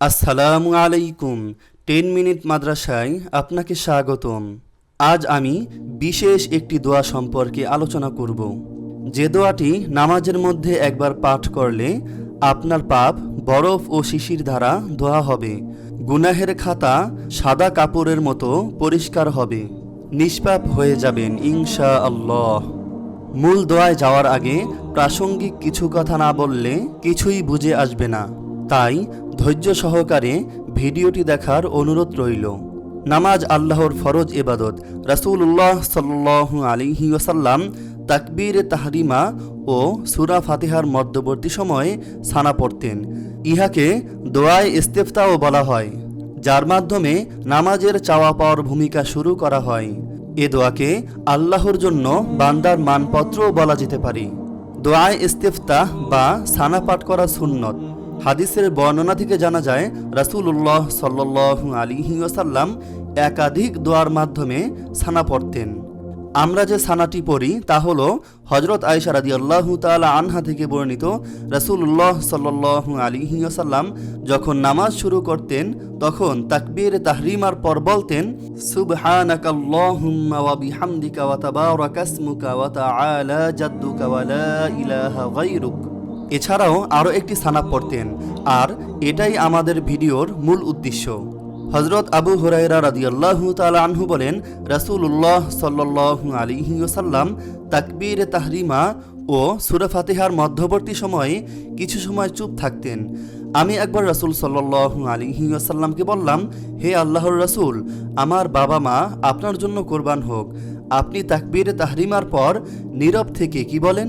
আসসালামু আলাইকুম। Ten minute মাদ্রাসায় আপনাকে স্বাগতম। আজ আমি বিশেষ একটি দোয়া সম্পর্কে আলোচনা করব। যে দোয়াটি নামাজের মধ্যে একবার পাঠ করলে আপনার পাপ, বরফ ও শিশির দ্বারা ধোয়া হবে। গুনাহের খাতা সাদা কাপড়ের মতো পরিষ্কার হবে। নিষ্পাপ হয়ে যাবেন ইনশা আল্লাহ মূল দোয়ায় যাওয়ার আগে প্রাসঙ্গিক কিছু কথা না বললে কিছুই বুঝে আসবে না। তাই ধৈর্য সহকারে ভিডিওটি দেখার অনুরোধ রইল। নামাজ আল্লাহর ফরজ এবাদত রাসূলুল্লাহ সাল্লাল্লাহু আলাইহি ওয়াসাল্লাম তাকবীর তাহরিমা ও সুরা ফাতিহার মধ্যবর্তী সময়ে সানা পড়তেন। ইহাকে দোয়ায় ইস্তেফতাও বলা হয়, যার মাধ্যমে নামাজের চাওয়া পাওয়ার ভূমিকা শুরু করা হয়। এ দোয়াকে আল্লাহর জন্য বান্দার মানপত্রও বলা যেতে পারে। দোয়ায় ইস্তেফতাহ বা সানা পাঠ করা সুন্নত। হাদিসের বর্ণনা থেকে জানা যায়, রাসূলুল্লাহ সাল্লাল্লাহু আলাইহি ওয়াসাল্লাম একাধিক দোয়ার মাধ্যমে সানা পড়তেন। আমরা যে সানাটি পড়ি তা হলো হজরত আয়সা রাদি আল্লাহ তালা আনহা থেকে বর্ণিত, রাসূলুল্লাহ সাল্লাল্লাহু আলাইহি ওয়াসাল্লাম যখন নামাজ শুরু করতেন, তখন তাকবীর তাহরিমার পর বলতেন, সুবহানাকাল্লাহুম্মা ওয়া বিহামদিকা ওয়া তাবারাকা ইসমুকা ওয়া তাআলা জাদ্দুকা ওয়া লা ইলাহা গায়রুক। এছাড়াও আরও একটি সানা পড়তেন, আর এটাই আমাদের ভিডিওর মূল উদ্দেশ্য। হজরত আবু হুরাইরা রাদিয়াল্লাহু তাআলা আনহু বলেন, রাসূলুল্লাহ সাল্লাল্লাহু আলাইহি ওয়াসাল্লাম তাকবীর, তাহরিমা ও সূরা ফাতিহার মধ্যবর্তী সময়ে কিছু সময় চুপ থাকতেন। আমি একবার রাসূল সাল্লাল্লাহু আলাইহি ওয়াসাল্লামকে বললাম, হে আল্লাহর রাসূল, আমার বাবা মা আপনার জন্য কোরবান হোক। আপনি তাকবীর, তাহরিমার পর নীরব থেকে কি বলেন?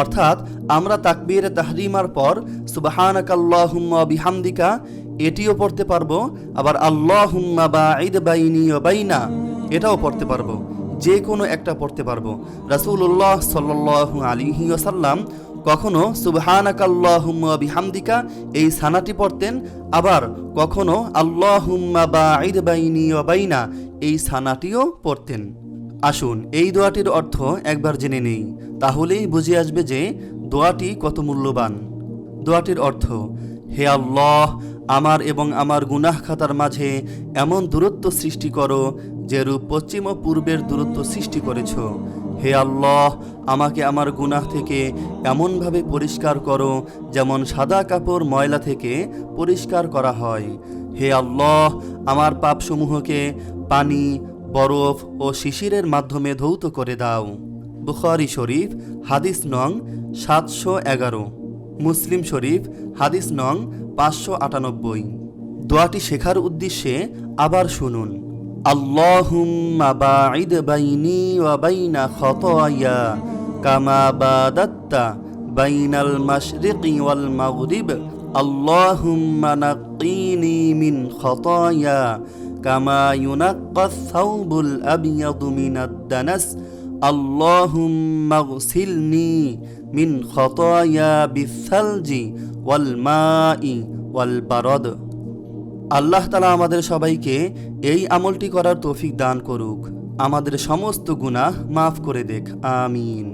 অর্থাৎ আমরা তাকবীর তাহরিমার পর সুবাহানাকাল্লাহুম্মা বিহামদিকা এটিও পড়তে পারব, আবার আল্লাহুম্মা বা ঈদ বাইনি বাইনা এটাও পড়তে পারব, যে কোনো একটা পড়তে পারব। রাসূলুল্লাহ সাল্লাল্লাহু আলাইহি ওয়াসাল্লাম কখনো সুবহানাকাল্লাহুম্মা বিহামদিকা এই সানাটি পড়তেন, আবার কখনো আল্লাহুম্মা বা ঈদ বাইনি বাইনা এই সানাটিও পড়তেন। আসুন, এই দোয়াটির অর্থ একবার জেনে নেই, তাহলেই বুঝে আসবে যে দোয়াটি কত মূল্যবান। দোয়াটির অর্থ, হে আল্লাহ, আমার এবং আমার গুনাহ খাতার মাঝে এমন দূরত্ব সৃষ্টি করো যেরূপ পশ্চিম ও পূর্বের দূরত্ব সৃষ্টি করেছ। হে আল্লাহ, আমাকে আমার গুনাহ থেকে এমনভাবে পরিষ্কার করো, যেমন সাদা কাপড় ময়লা থেকে পরিষ্কার করা হয়। হে আল্লাহ, আমার পাপসমূহকে পানি বরফ ও শিশিরের মাধ্যমে ধৌত করে দাও। বুখারি শরীফ, হাদিস নং সাতশো এগারো। মুসলিম শরীফ, হাদিস নং পাঁচশো আটানব্বই। দোয়াটি শেখার উদ্দেশ্যে আবার শুনুন। আল্লাহুম্মা বাঈদ মিন কামা ইউনাক্কাস সাউবুল আবিয়াদু মিনাদ দানাস। মিন খতায়া বিসালজি ওয়াল মাই ওয়াল বারদ। আল্লাহ তালা আমাদের সবাইকে এই আমলটি করার তৌফিক দান করুক। আমাদের সমস্ত গুনাহ মাফ করে দেখ, আমিন।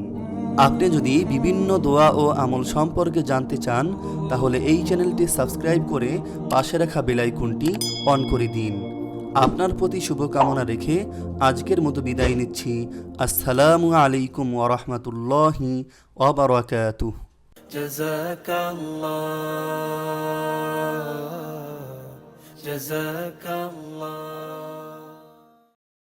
আপনি যদি বিভিন্ন দোয়া ও আমল সম্পর্কে জানতে চান, তাহলে এই চ্যানেলটি সাবস্ক্রাইব করে পাশে রাখা বেলাইকনটি অন করে দিন। আপনার প্রতি শুভকামনা রেখে আজকের মতো বিদায় নিচ্ছি আসসালামু আলাইকুম ওরহমতুল্লাহি ওবরাকাতুহ جزاك الله جزاك الله